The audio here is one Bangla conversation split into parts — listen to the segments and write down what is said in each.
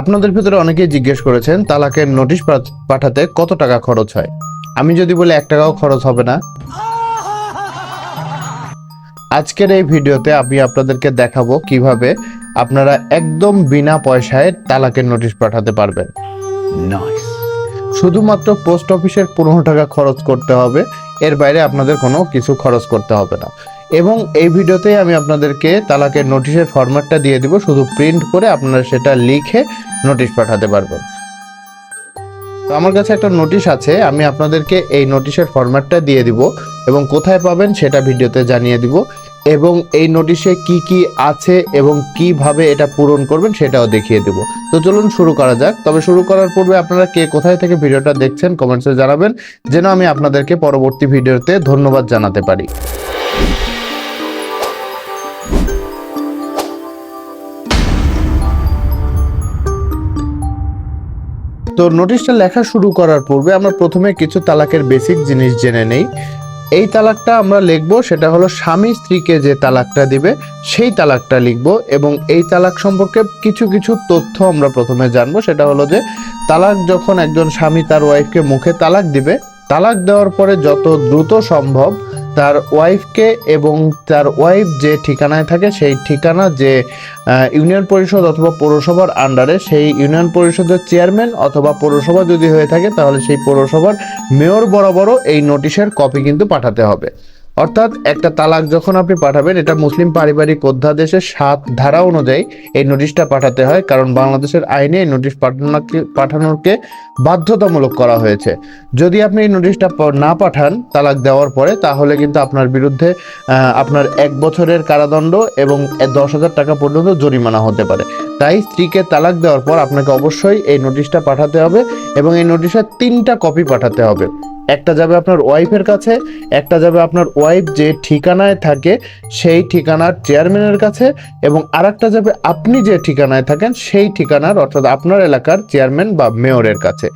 আপনাদের ভিতরে অনেকেই জিজ্ঞেস করেছেন তালাকের নোটিশ পাঠাতে কত টাকা খরচ হয়? আমি যদি বলি এক টাকাও খরচ হবে না। আজকের এই ভিডিওতে আমি আপনাদেরকে দেখাবো কীভাবে আপনারা একদম বিনা পয়সায় তালাকের নোটিশ পাঠাতে পারবেন। শুধুমাত্র পোস্ট অফিসের পনেরো টাকা খরচ করতে হবে এর বাইরে আপনাদের কোনো কিছু খরচ করতে হবে না। এবং এই ভিডিওতে আমি আপনাদেরকে তালাকের নোটিশের ফরম্যাটটা দিয়ে দিব, শুধু প্রিন্ট করে আপনারা সেটা লিখে নোটিশ পাঠাতে পারবেন। তো আমার কাছে একটা নোটিশ আছে, আমি আপনাদেরকে এই নোটিশের ফরম্যাটটা দিয়ে দিব এবং কোথায় পাবেন সেটা ভিডিওতে জানিয়ে দিব এবং এই নোটিশে কি কি আছে এবং কীভাবে এটা পূরণ করবেন সেটাও দেখিয়ে দেব। তো চলুন শুরু করা যাক। তবে শুরু করার পূর্বে আপনারা কে কোথায় থেকে ভিডিওটা দেখছেন কমেন্টসে জানাবেন, যেন আমি আপনাদেরকে পরবর্তী ভিডিওতে ধন্যবাদ জানাতে পারি। তো নোটিশটা লেখা শুরু করার পূর্বে আমরা প্রথমে কিছু তালাকের বেসিক জিনিস জেনে নেই। এই তালাকটা আমরা লিখব, সেটা হলো স্বামী স্ত্রীকে যে তালাকটা দিবে, সেই তালাকটা লিখব এবং এই তালাক সম্পর্কে কিছু কিছু তথ্য আমরা প্রথমে জানব, সেটা হলো যে তালাক যখন একজন স্বামী তার ওয়াইফকে মুখে তালাক দিবে, তালাক দেওয়ার পরে যত দ্রুত সম্ভব তার ওয়াইফকে এবং তার ওয়াইফ যে ঠিকানায় থাকে সেই ঠিকানা যে ইউনিয়ন পরিষদ অথবা পৌরসভার আন্ডারে সেই ইউনিয়ন পরিষদের চেয়ারম্যান অথবা পৌরসভা যদি হয়ে থাকে তাহলে সেই পৌরসভার মেয়র বরাবরও এই নোটিশের কপি কিন্তু পাঠাতে হবে। অর্থাৎ একটা তালাক যখন আপনি পাঠাবেন, এটা মুসলিম পারিবারিক অধ্যাদেশের সাত ধারা অনুযায়ী এই নোটিশটা পাঠাতে হয়। কারণ বাংলাদেশের আইনে এই নোটিশ পাঠানোকে পাঠানোকে বাধ্যতামূলক করা হয়েছে। যদি আপনি এই নোটিশটা না পাঠান তালাক দেওয়ার পরে, তাহলে কিন্তু আপনার বিরুদ্ধে আপনার এক বছরের কারাদণ্ড এবং দশ হাজার টাকা পর্যন্ত জরিমানা হতে পারে। তাই স্ত্রীকে তালাক দেওয়ার পর আপনাকে অবশ্যই এই নোটিশটা পাঠাতে হবে এবং এই নোটিশের তিনটা কপি পাঠাতে হবে। একটা যাবে আপনার ওয়াইফের কাছে, একটা যাবে আপনার ওয়াইফ যে ঠিকানায় থাকে সেই ঠিকানার চেয়ারম্যানের কাছে এবং আরেকটা যাবে আপনি যে ঠিকানায় থাকেন সেই ঠিকানার অর্থাৎ আপনার এলাকার চেয়ারম্যান বা মেয়রের কাছে।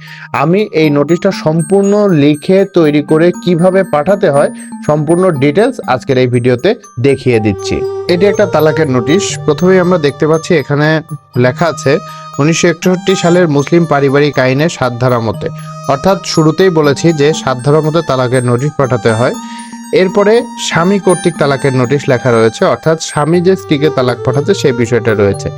আমি এই নোটিশটা সম্পূর্ণ লিখে তৈরি করে কীভাবে পাঠাতে হয় সম্পূর্ণ ডিটেলস আজকের এই ভিডিওতে দেখিয়ে দিচ্ছি। এটি একটা তালাকের নোটিশ। প্রথমেই আমরা দেখতে পাচ্ছি এখানে লেখা আছে উনিশশো একষট্টি সালের মুসলিম পারিবারিক আইনের সাত ধারা মতে। অর্থাৎ শুরুতেই বলেছি যে সাত ধারা মতে তালাকের নোটিশ পাঠাতে হয়। এরপরে স্বামী কর্তৃক তালাকের নোটিশ লেখা রয়েছে, অর্থাৎ স্বামী যে স্ত্রীকে তালাক পাঠাচ্ছে সেই বিষয়টা রয়েছে।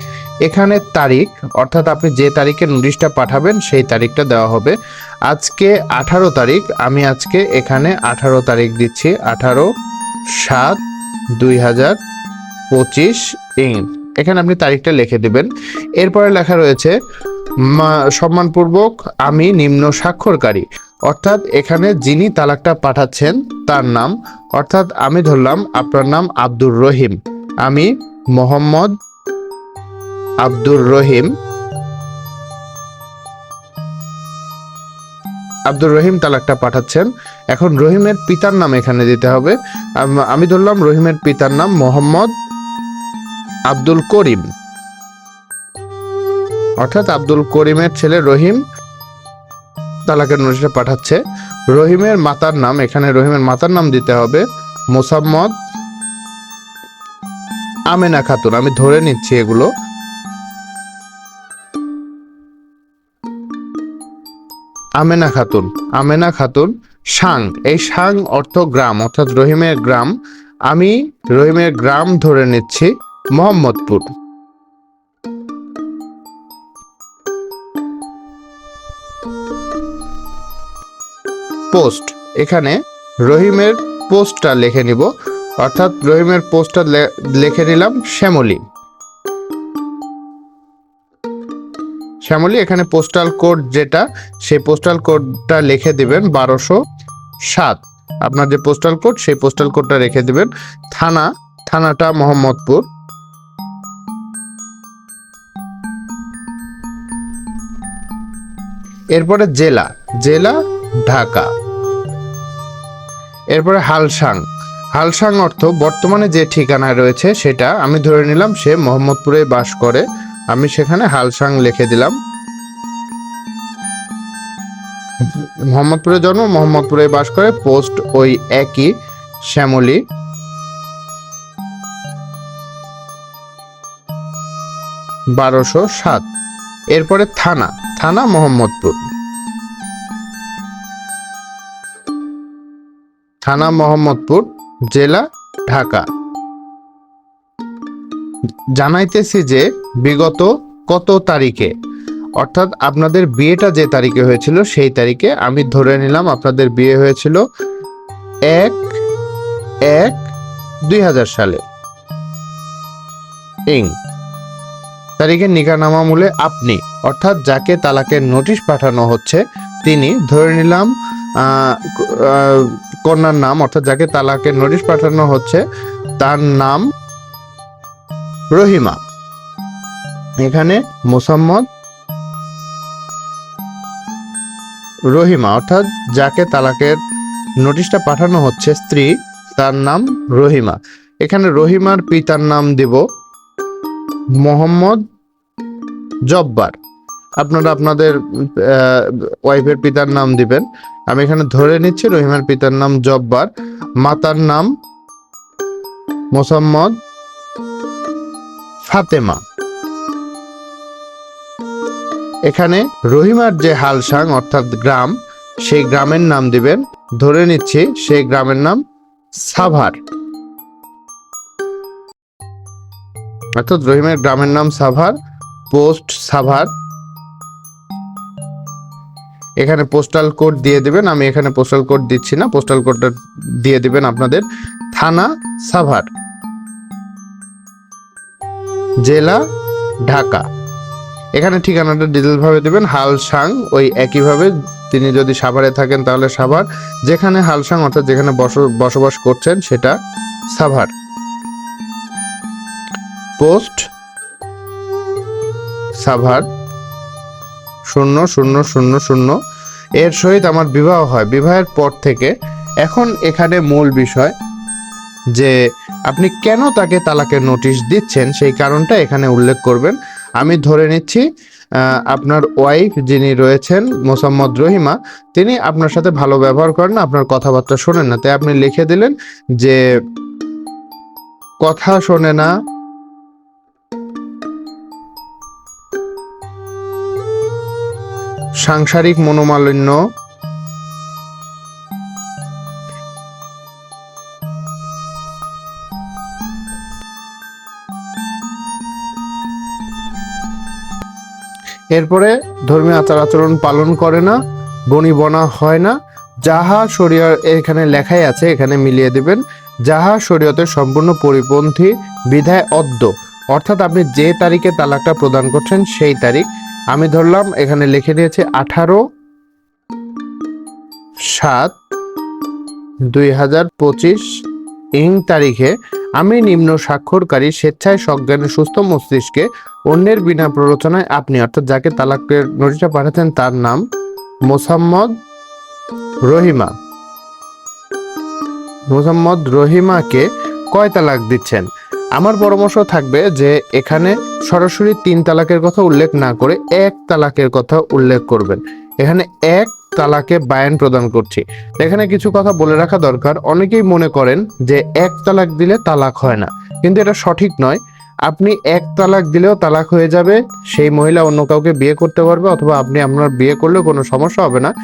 এখানে তারিখ, অর্থাৎ আপনি যে তারিখে নোটিশটা পাঠাবেন সেই তারিখটা দেওয়া হবে। আজকে আঠারো তারিখ, আমি আজকে এখানে আঠারো তারিখ দিচ্ছি, আঠারো সাত দুই হাজার পঁচিশ ইং। এখানে আপনি তারিখটা লিখে দিবেন। এরপরে লেখা রয়েছে সম্মানপূর্বক আমি নিম্ন স্বাক্ষরকারী। অর্থাৎ এখানে যিনি তালাকটা পাঠাচ্ছেন, তার নাম। অর্থাৎ আমি ধরলাম আপনার নাম আব্দুর রহিম। আমি মোহাম্মদ আব্দুর রহিম। আব্দুর রহিম তালাকটা পাঠাচ্ছেন। এখন রহিমের পিতার নাম এখানে দিতে হবে। আমি ধরলাম রহিমের পিতার নাম মোহাম্মদ আব্দুল করিম। অর্থাৎ আব্দুল করিমের ছেলে রহিম তালাকের নোটিশটা পাঠাচ্ছে। রহিমের মাতার নাম, এখানে রহিমের মাতার নাম দিতে হবে মোসাম্মদ আমেনা খাতুন। আমি ধরে নিচ্ছি এগুলো। আমেনা খাতুন আমেনা খাতুন সাং এই সাং অর্থ গ্রাম, অর্থাৎ রহিমের গ্রাম। আমি রহিমের গ্রাম ধরে নিচ্ছি। মোহাম্মদপুর। পোস্ট। এখানে রহিমের পোস্টটা লিখে নিব। অর্থাৎ রহিমের পোস্টটা লিখে নিলাম শ্যামলী। শ্যামলী, এখানে পোস্টাল কোড যেটা, সেই পোস্টাল কোডটা লিখে দিবেন বারোশো সাত। আপনার যে পোস্টাল কোড সেই পোস্টাল কোডটা রেখে দিবেন। থানা, থানাটা মোহাম্মদপুর। এরপরে জেলা জেলা, ঢাকা। এরপরে হালসাং। হালসাং অর্থ বর্তমানে যে ঠিকানায় রয়েছে সেটা আমি ধরে নিলাম সে মোহাম্মদপুরে বাস করে। আমি সেখানে হালসাং লিখে দিলাম। মোহাম্মদপুরে জন্ম, মোহাম্মদপুরে বাস করে, পোস্ট ওই একই, শ্যামলী। বারোশো সাত। এরপরে থানা থানা মোহাম্মদপুর। থানা মোহাম্মদপুর, জেলা ঢাকা। জানাইতেছি যে বিগত কত তারিখে, অর্থাৎ আপনাদের বিয়েটা যে তারিখে হয়েছিল সেই তারিখে আমি ধরে নিলাম আপনাদের বিয়ে হয়েছিল এক এক দুই সালে। ইং। তারিখে নিকানামা মূলে আপনি, অর্থাৎ যাকে তালাকের নোটিশ পাঠানো হচ্ছে, তিনি ধরে নিলাম কন্যার নাম, অর্থাৎ যাকে তালাকের নোটিশ পাঠানো হচ্ছে, তার নাম রহিমা। এখানে মোসাম্মদ রহিমা, অর্থাৎ যাকে তালাকের নোটিশটা পাঠানো হচ্ছে, স্ত্রী, তার নাম রহিমা। এখানে রহিমার পিতার নাম দিব মোহাম্মদ জব্বার। আপনারা আপনাদের ওয়াইফের পিতার নাম দিবেন। আমি এখানে ধরে নিচ্ছি, রহিমার পিতার নাম জব্বার। মাতার নাম মোসাম্মদ ফাতেমা। এখানে রহিমার যে হালসাং, অর্থাৎ গ্রাম, সেই গ্রামের নাম দিবেন। ধরে নিচ্ছি, সেই গ্রামের নাম সাভার। অর্থাৎ রহিমের গ্রামের নাম সাভার, পোস্ট সাভার। এখানে পোস্টাল কোড দিয়ে দেবেন, আমি এখানে পোস্টাল কোড দিচ্ছি না পোস্টাল কোডটা দিয়ে দেবেন আপনাদের। থানা সাভার। জেলা ঢাকা। এখানে ঠিকানাটা ডিটেল ভাবে দেবেন, হালসাং, ওই একইভাবে। তিনি যদি সাভারে থাকেন তাহলে সাভার। যেখানে হালসাং, অর্থাৎ যেখানে বস- বসবাস করছেন সেটা সাভার। পোস্ট সাভার শূন্য শূন্য শূন্য শূন্য। এর সহিত আমার বিবাহ হয়। বিবাহের পর থেকে এখন এখানে মূল বিষয় যে আপনি কেন তাকে তালাকের নোটিশ দিচ্ছেন সেই কারণটা এখানে উল্লেখ করবেন। আমি ধরে নিচ্ছি আপনার ওয়াইফ যিনি রয়েছেন, মোসাম্মদ রহিমা, তিনি আপনার সাথে ভালো ব্যবহার করেন আপনার কথাবার্তা শোনেন না। তাই আপনি লিখে দিলেন যে, কথা শোনে না সাংসারিক মনোমালিন্য। এরপরে ধর্মীয় আচার আচরণ পালন করে না, বনি বনা হয় না। যাহা শরীয় এখানে লেখাই আছে, এখানে মিলিয়ে দিবেন, যাহা শরীয়তের সম্পূর্ণ পরিপন্থী বিধায় অদ্য। অর্থাৎ আপনি যে তারিখে তালাকটা প্রদান করছেন, সেই তারিখ আমি ধরলাম এখানে লিখে দিয়েছি আঠারো, সাত, দুই হাজার পঁচিশ। ইং তারিখে আমি নিম্ন স্বাক্ষরকারী স্বেচ্ছায় সজ্ঞানে সুস্থ মস্তিষ্কে অন্যের বিনা প্ররোচনায় আপনি, অর্থাৎ যাকে তালাকের নোটিশটা পাঠাতেন তার নাম মোসাম্মদ রহিমা। মোসাম্মদ রহিমাকে কয় তালাক দিচ্ছেন? আমার পরামর্শ থাকবে যে এখানে সরাসরি তিন তালাকের কথা উল্লেখ না করে এক তালাকের কথা উল্লেখ করবেন। এখানে এক তালাকে বায়ান প্রদান করছি। এখানে কিছু কথা বলে রাখা দরকার। অনেকেই মনে করেন যে এক তালাক দিলে তালাক হয় না। কিন্তু এটা সঠিক নয়। আপনি এক তালাক দিলেও তালাক হয়ে যাবে। সেই মহিলা অন্য কাউকে বিয়ে করতে পারবে অথবা আপনি আপনার বিয়ে করলেও কোনো সমস্যা হবে না।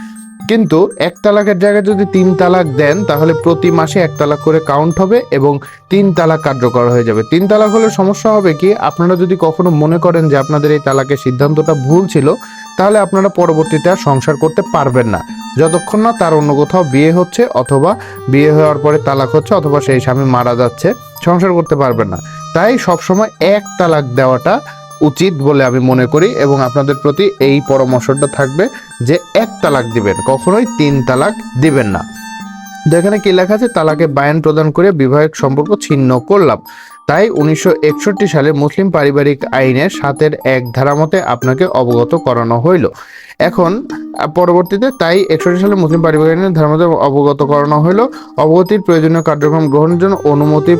কিন্তু এক তালাকের জায়গায় যদি তিন তালাক দেন, তাহলে প্রতি মাসে এক তালাক করে কাউন্ট হবে এবং তিন তালাক কার্যকর হয়ে যাবে। তিন তালাক হলে সমস্যা হবে কি, আপনারা যদি কখনো মনে করেন যে আপনাদের এই তালাকের সিদ্ধান্তটা ভুল ছিল, তাহলে আপনারা পরবর্তীতে আর সংসার করতে পারবেন না। যতক্ষণ না তার অন্য কোথাও বিয়ে হচ্ছে অথবা বিয়ে হওয়ার পরে তালাক হচ্ছে অথবা সেই স্বামী মারা যাচ্ছে, সংসার করতে পারবেন না। তাই সবসময় এক তালাক দেওয়াটা উচিত বলে আমি মনে করি এবং আপনাদের প্রতি এই পরামর্শটা থাকবে যে এক তালাক দিবেন, কখনোই তিন তালাক দিবেন না। এখানে কি লেখা আছে? তালাকে বায়ান প্রদান করে বিবাহিক সম্পর্ক ছিন্ন করলাম। তাই উনিশশো একষট্টি সালে মুসলিম পারিবারিক আইনের সাতের এক ধারা মতে আপনাকে অবগত করানো হইল। এখন, পরবর্তীতে তাই একষট্টি সালে মুসলিম পারিবারিক আইনের ধারা মতে অবগত করানো হইল। অবগতির প্রয়োজনীয় কার্যক্রম গ্রহণের জন্য অনুমতি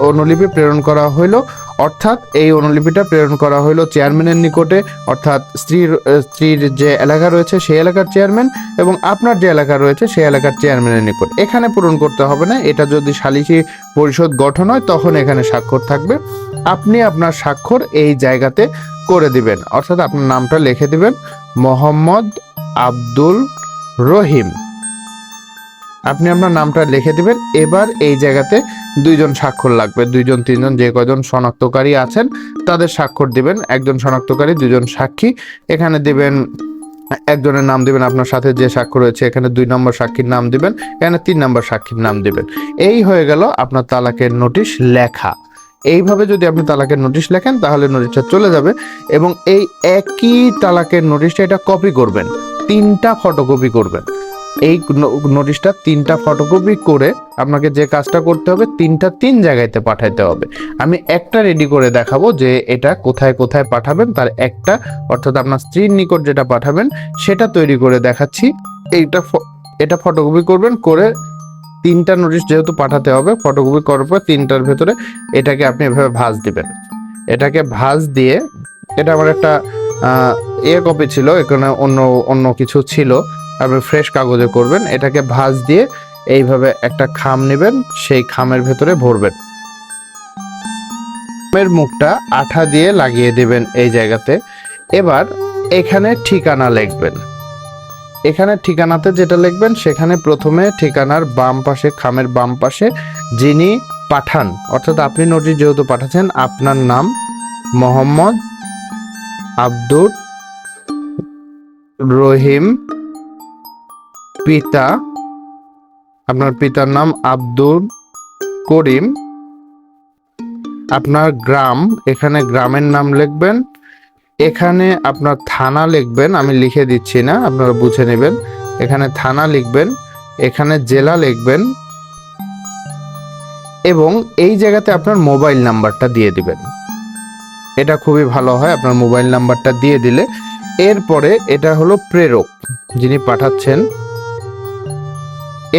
অনুলিপি প্রেরণ করা হইল। অর্থাৎ এই অনুলিপিটা প্রেরণ করা হলো চেয়ারম্যানের নিকটে, অর্থাৎ স্ত্রীর স্ত্রীর যে এলাকা রয়েছে সেই এলাকার চেয়ারম্যান এবং আপনার যে এলাকা রয়েছে সেই এলাকার চেয়ারম্যানের নিকট। এখানে পূরণ করতে হবে না, এটা যদি সালিসি পরিষদ গঠন হয় তখন এখানে স্বাক্ষর থাকবে। আপনি আপনার স্বাক্ষর এই জায়গাতে করে দিবেন, অর্থাৎ আপনার নামটা লিখে দিবেন, মোহাম্মদ আব্দুল রহিম। আপনি আপনার নামটা লিখে দিবেন। এবার এই জায়গাতে দুইজন স্বাক্ষর লাগবে। দুইজন, তিনজন, যে কয়জন শনাক্তকারী আছেন, তাদের স্বাক্ষর দিবেন। একজন শনাক্তকারী দুজন সাক্ষী। এখানে দিবেন, একজনের নাম দিবেন, আপনার সাথে যে সাক্ষ্য রয়েছে, এখানে দুই নম্বর সাক্ষীর নাম দিবেন, এখানে তিন নম্বর সাক্ষীর নাম দিবেন। এই হয়ে গেল আপনার তালাকের নোটিশ লেখা। এইভাবে যদি আপনি তালাকের নোটিশ লেখেন, তাহলে নোটিশটা চলে যাবে এবং এই একই তালাকের নোটিশটা এটা কপি করবেন। তিনটা ফটোকপি করবেন। এই নোটিশটা তিনটা ফটোকপি করে আপনাকে যে কাজটা করতে হবে, তিনটা তিন জায়গাতে পাঠাইতে হবে। আমি একটা রেডি করে দেখাবো যে এটা কোথায় কোথায় পাঠাবেন, তার একটা অর্থাৎ আপনার স্ত্রীর নিকট যেটা পাঠাবেন, সেটা তৈরি করে দেখাচ্ছি। এইটা এটা ফটোকপি করবেন, করে তিনটা নোটিশ যেহেতু পাঠাতে হবে ফটোকপি করার পর তিনটার ভেতরে এটাকে আপনি এভাবে ভাঁজ দিবেন। এটাকে ভাঁজ দিয়ে, এটা আমার একটা এ কপি ছিল, এখানে অন্য অন্য কিছু ছিল। আপনি ফ্রেশ কাগজে করবেন, এটাকে ভাঁজ দিয়ে এইভাবে একটা খাম নেবেন, সেই খামের ভেতরে ভরবেন। খামের মুখটা আঠা দিয়ে লাগিয়ে দেবেন এই জায়গাতে। এবার এখানে ঠিকানা লিখবেন। এখানে ঠিকানাতে যেটা লিখবেন, সেখানে প্রথমে ঠিকানার বাম পাশে, খামের বাম পাশে যিনি পাঠান, অর্থাৎ আপনি নোটিশ যেহেতু পাঠাচ্ছেন, আপনার নাম মোহাম্মদ আব্দুর রহিম পিতা, আপনার পিতার নাম আব্দুল করিম। আপনার গ্রাম, এখানে গ্রামের নাম লিখবেন, এখানে আপনার থানা লিখবেন, আমি লিখে দিচ্ছি না, আপনারা বুঝে নেবেন। এখানে থানা লিখবেন, এখানে জেলা লিখবেন, এবং এই জায়গাতে আপনার মোবাইল নাম্বারটা দিয়ে দিবেন। এটা খুবই ভালো হয়, আপনার মোবাইল নাম্বারটা দিয়ে দিলে। এরপরে এটা হলো প্রেরক, যিনি পাঠাচ্ছেন।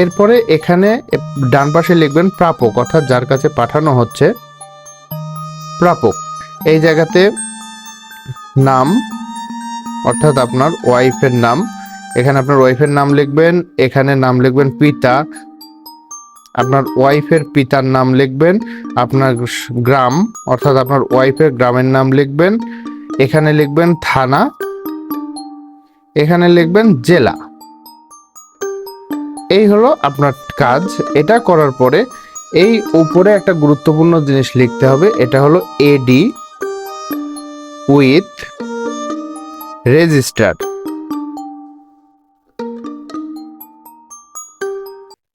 এরপরে এখানে ডান পাশে লিখবেন প্রাপক, অর্থাৎ যার কাছে পাঠানো হচ্ছে প্রাপক। এই জায়গাতে নাম, অর্থাৎ আপনার ওয়াইফের নাম, এখানে আপনার ওয়াইফের নাম লিখবেন, এখানে নাম লিখবেন পিতা, আপনার ওয়াইফের পিতার নাম লিখবেন, আপনার গ্রাম, অর্থাৎ আপনার ওয়াইফের গ্রামের নাম লিখবেন, এখানে লিখবেন থানা, এখানে লিখবেন জেলা। এই হলো আপনার কাজ। এটা করার পরে এই উপরে একটা গুরুত্বপূর্ণ জিনিস লিখতে হবে। এটা হলো AD with register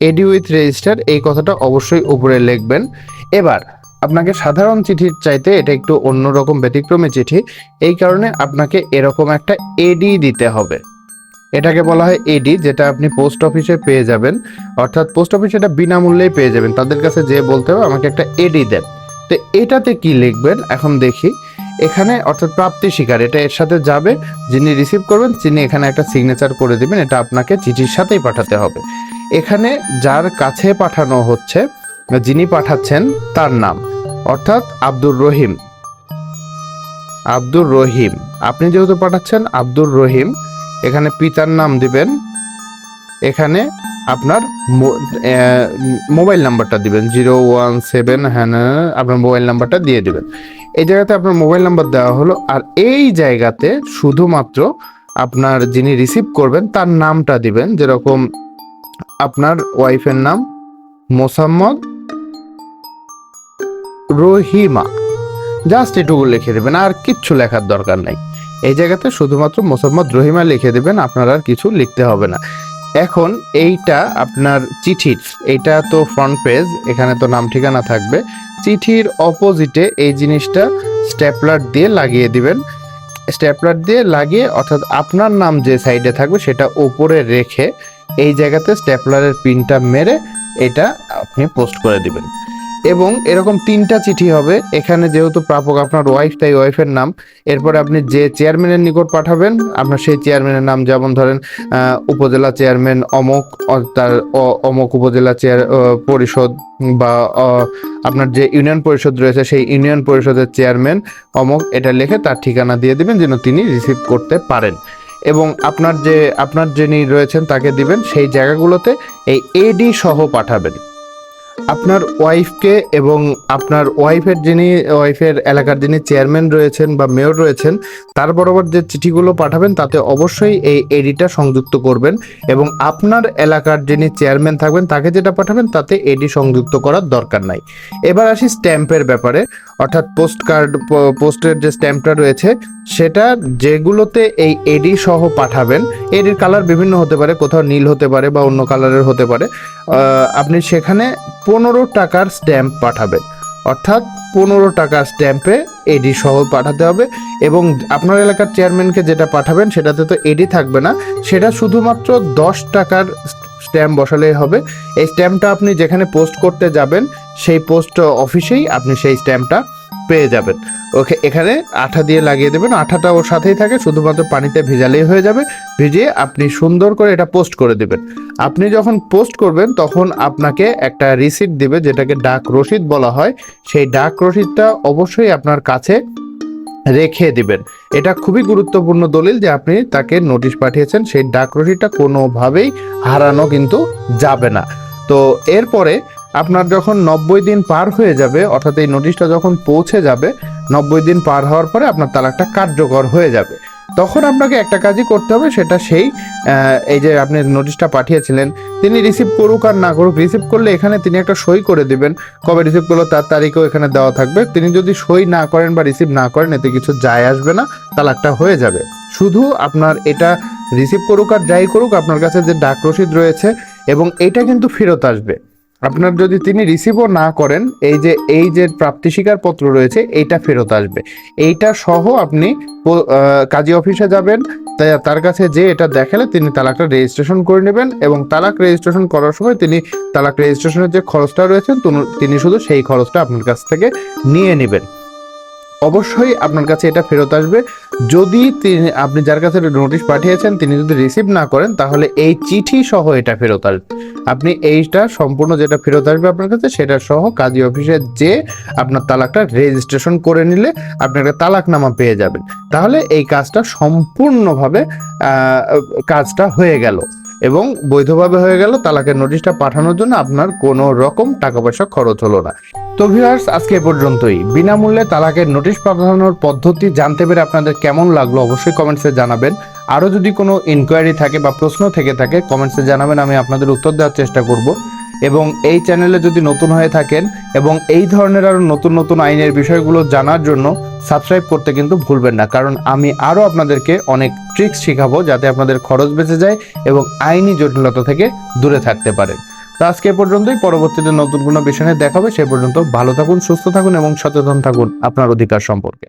AD with register এই কথাটা অবশ্যই উপরে লিখবেন। এবার, আপনাকে সাধারণ চিঠির চাইতে এটা একটু অন্যরকম ব্যতিক্রমী চিঠি। এই কারণে আপনাকে এরকম একটা এডি দিতে হবে। এটাকে বলা হয় এডি যেটা আপনি পোস্ট অফিসে পেয়ে যাবেন। অর্থাৎ পোস্ট অফিসে এটা বিনামূল্যেই পেয়ে যাবেন। তাদের কাছে যে বলতে হবে, আমাকে একটা এডি দেন। তো এটাতে কি লিখবেন? এখন দেখি। এখানে অর্থাৎ প্রাপ্তি স্বীকার এটা এর সাথে যাবে। যিনি রিসিভ করবেন, তিনি এখানে একটা সিগনেচার করে দিবেন। এটা আপনাকে চিঠির সাথেই পাঠাতে হবে। এখানে যার কাছে পাঠানো হচ্ছে, যিনি পাঠাচ্ছেন, তার নাম। অর্থাৎ আব্দুর রহিম। আব্দুর রহিম। আপনি যেহেতু পাঠাচ্ছেন, আব্দুর রহিম। এখানে পিতার নাম দিবেন। এখানে আপনার মোবাইল নাম্বারটা দিবেন। জিরো ওয়ান সেভেন হ্যান আপনার মোবাইল নাম্বারটা দিয়ে দিবেন। এই জায়গাতে আপনার মোবাইল নাম্বার দেওয়া হলো। আর এই জায়গাতে শুধুমাত্র আপনার যিনি রিসিভ করবেন, তার নামটা দিবেন। যেরকম আপনার ওয়াইফের নাম মোসাম্মদ রহিমা। জাস্ট এটুকু লিখে দেবেন। আর কিচ্ছু লেখার দরকার নাই। এই জায়গাতে শুধুমাত্র মোসাম্মদ রহিমা লিখে দেবেন, আপনার আর কিছু লিখতে হবে না। এখন এইটা আপনার চিঠির, এইটা তো ফ্রন্ট পেজ এখানে তো নাম ঠিকানা থাকবে। চিঠির অপোজিটে এই জিনিসটা স্টেপলার দিয়ে লাগিয়ে দিবেন। স্টেপলার দিয়ে লাগিয়ে, অর্থাৎ আপনার নাম যে সাইডে থাকবে সেটা উপরে রেখে এই জায়গাতে স্ট্যাপলারের পিনটা মেরে এটা আপনি পোস্ট করে দিবেন। এবং এরকম তিনটা চিঠি হবে। এখানে যেহেতু প্রাপক আপনার ওয়াইফ তাই ওয়াইফের নাম। এরপরে আপনি যে চেয়ারম্যানের নিকট পাঠাবেন, আপনার সেই চেয়ারম্যানের নাম যেমন ধরেন উপজেলা চেয়ারম্যান অমক তার অমক উপজেলা চেয়ার পরিষদ বা আপনার যে ইউনিয়ন পরিষদ রয়েছে, সেই ইউনিয়ন পরিষদের চেয়ারম্যান অমক, এটা লিখে তার ঠিকানা দিয়ে দিবেন যেন তিনি রিসিভ করতে পারেন। এবং আপনার যে, আপনার যিনি রয়েছেন, তাকে দিবেন, সেই জায়গাগুলোতে এই এডি সহ পাঠাবেন। আপনার ওয়াইফকে এবং আপনার ওয়াইফের যিনি, ওয়াইফের এলাকার যিনি চেয়ারম্যান রয়েছেন বা মেয়র রয়েছেন, তার বরাবর যে চিঠিগুলো পাঠাবেন, তাতে অবশ্যই এই এডিটা সংযুক্ত করবেন এবং আপনার এলাকার যিনি চেয়ারম্যান থাকবেন, তাকে যেটা পাঠাবেন, তাতে এডি সংযুক্ত করার দরকার নাই। এবার আসি স্ট্যাম্পের ব্যাপারে। অর্থাৎ পোস্ট কার্ড পোস্টের যে স্ট্যাম্পটা রয়েছে, সেটা যেগুলোতে এই এডি সহ পাঠাবেন, এডির কালার বিভিন্ন হতে পারে, কোথাও নীল হতে পারে বা অন্য কালারের হতে পারে আপনি সেখানে পনেরো টাকার স্ট্যাম্প পাঠাবেন। অর্থাৎ পনেরো টাকার স্ট্যাম্পে এডি সহ পাঠাতে হবে এবং আপনার এলাকার চেয়ারম্যানকে যেটা পাঠাবেন, সেটাতে তো এডি থাকবে না, সেটা শুধুমাত্র দশ টাকার স্ট্যাম্প বসালেই হবে। এই স্ট্যাম্পটা আপনি যেখানে পোস্ট করতে যাবেন, সেই পোস্ট অফিসেই আপনি সেই স্ট্যাম্পটা পেয়ে যাবেন। ওকে এখানে আঠা দিয়ে লাগিয়ে দেবেন। আঠাটা ওর সাথেই থাকে, শুধুমাত্র পানিতে ভিজালেই হয়ে যাবে। ভিজিয়ে আপনি সুন্দর করে এটা পোস্ট করে দেবেন। আপনি যখন পোস্ট করবেন, তখন আপনাকে একটা রিসিট দিবে, যেটাকে ডাক রসিদ বলা হয়। সেই ডাক রসিদটা অবশ্যই আপনার কাছে রেখে দিবেন। এটা খুবই গুরুত্বপূর্ণ দলিল যে আপনি তাকে নোটিশ পাঠিয়েছেন, সেই ডাকরশিটা কোনোভাবেই হারানো কিন্তু যাবে না। তো এরপরে আপনার যখন নব্বই দিন পার হয়ে যাবে, অর্থাৎ এই নোটিশটা যখন পৌঁছে যাবে, নব্বই দিন পার হওয়ার পরে আপনার তালাকটা কার্যকর হয়ে যাবে। তখন আপনাকে একটা কাজই করতে হবে, সেটা সেই এই যে আপনি নোটিশটা পাঠিয়েছিলেন, তিনি রিসিভ করুক আর না করুক রিসিভ করলে এখানে তিনি একটা সই করে দিবেন। কবে রিসিভ করল তার তারিখও এখানে দেওয়া থাকবে। তিনি যদি সই না করেন বা রিসিভ না করেন, এতে কিছু যায় আসবে না, তালাকটা হয়ে যাবে। শুধু আপনার এটা রিসিভ করুক আর যাই করুক, আপনার কাছে যে ডাক রসিদ রয়েছে, এবং এটা কিন্তু ফেরত আসবে। আপনার যদি তিনি রিসিভও না করেন, এই যে এই যে প্রাপ্তি স্বীকার পত্র রয়েছে, এইটা ফেরত আসবে। এইটা সহ আপনি কাজী অফিসে যাবেন তার কাছে যে এটা দেখালে তিনি তালাকটা রেজিস্ট্রেশন করে নেবেন এবং তালাক রেজিস্ট্রেশন করার সময় তিনি তালাক রেজিস্ট্রেশনের যে খরচটা রয়েছে তিনি শুধু সেই খরচটা আপনার কাছ থেকে নিয়ে নেবেন। অবশ্যই আপনার কাছে এটা ফেরত আসবে। যদি তিনি, আপনি যার কাছে নোটিশ পাঠিয়েছেন, তিনি যদি রিসিভ না করেন, তাহলে এই চিঠি সহ এটা ফেরত আসবে আপনি এইটা সম্পূর্ণ যেটা ফেরত আসবে আপনার কাছে, সেটা সহ কাজী অফিসে যে আপনার তালাকটা রেজিস্ট্রেশন করে নিলে আপনি একটা তালাকনামা পেয়ে যাবেন। তাহলে এই কাজটা সম্পূর্ণভাবে কাজটা হয়ে গেল। এবং বৈধভাবে হয়ে গেল তালাকের নোটিশটা পাঠানোর জন্য আপনার কোনো রকম টাকা পয়সা খরচ হলো না। তো ভিউয়ার্স, আজকে এ পর্যন্তই। বিনামূল্যে তালাকের নোটিশ পাঠানোর পদ্ধতি জানতে পেরে আপনাদের কেমন লাগল অবশ্যই কমেন্টসে জানাবেন। আরও যদি কোনো ইনকোয়ারি থাকে বা প্রশ্ন থেকে থাকে, কমেন্টসে জানাবেন, আমি আপনাদের উত্তর দেওয়ার চেষ্টা করব। এবং এই চ্যানেলে যদি নতুন হয়ে থাকেন এবং এই ধরনের আরও নতুন নতুন আইনের বিষয়গুলো জানার জন্য সাবস্ক্রাইব করতে কিন্তু ভুলবেন না। কারণ আমি আরও আপনাদেরকে অনেক ট্রিক্স শেখাবো যাতে আপনাদের খরচ বেঁচে যায় এবং আইনি জটিলতা থেকে দূরে থাকতে পারেন। তো আজকে পর্যন্তই। পরবর্তীতে নতুন কোনো বিষয় নিয়ে দেখাবে। সে পর্যন্ত ভালো থাকুন, সুস্থ থাকুন এবং সচেতন থাকুন আপনার অধিকার সম্পর্কে।